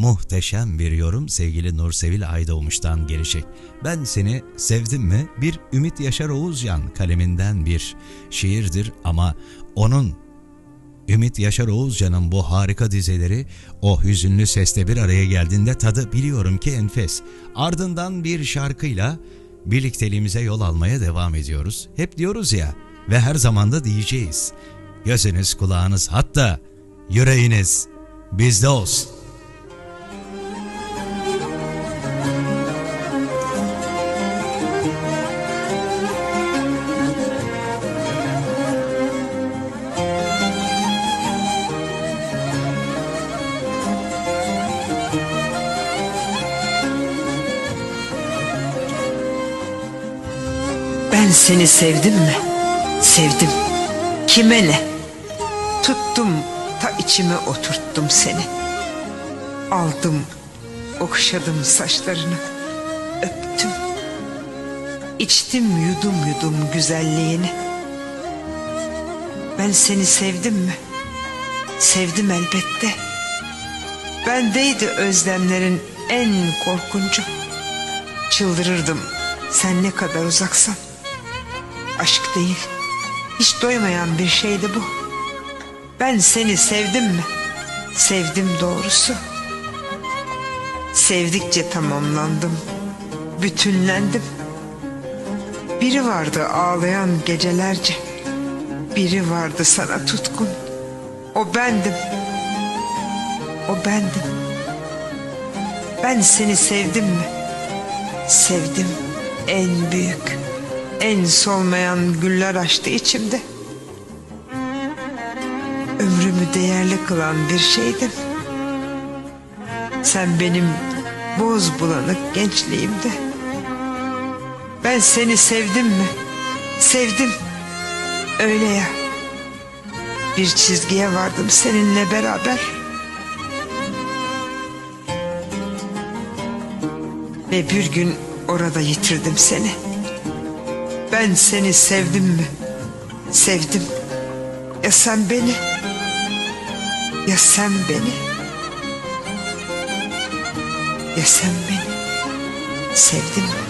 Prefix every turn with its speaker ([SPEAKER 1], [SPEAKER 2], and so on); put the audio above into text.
[SPEAKER 1] Muhteşem bir yorum sevgili Nursevil Aydoğmuş'tan gelecek. Ben seni sevdim mi? Bir Ümit Yaşar Oğuzcan kaleminden bir şiirdir ama onun Ümit Yaşar Oğuzcan'ın bu harika dizeleri o hüzünlü sesle bir araya geldiğinde tadı biliyorum ki enfes. Ardından bir şarkıyla birlikteliğimize yol almaya devam ediyoruz. Hep diyoruz ya ve her zaman da diyeceğiz. Gözünüz, kulağınız hatta yüreğiniz bizde olsun.
[SPEAKER 2] Ben seni sevdim mi? Sevdim. Kime ne? Tuttum ta içime oturttum seni. Aldım, okşadım saçlarını. İçtim yudum yudum güzelliğini. Ben seni sevdim mi? Sevdim elbette. Bendeydi özlemlerin en korkuncu. Çıldırırdım sen ne kadar uzaksan. Aşk değil, hiç doymayan bir şeydi bu. Ben seni sevdim mi? Sevdim doğrusu. Sevdikçe tamamlandım, bütünlendim. Biri vardı ağlayan gecelerce. Biri vardı sana tutkun. O bendim. O bendim. Ben seni sevdim mi? Sevdim en büyük, en solmayan güller açtı içimde. Ömrümü değerli kılan bir şeydim. Sen benim boz bulanık gençliğimde. Ben seni sevdim mi? Sevdim. Öyle ya. Bir çizgiye vardım seninle beraber. Ve bir gün orada yitirdim seni. Ben seni sevdim mi? Sevdim. Ya sen beni? Ya sen beni? Ya sen beni? Sevdin mi?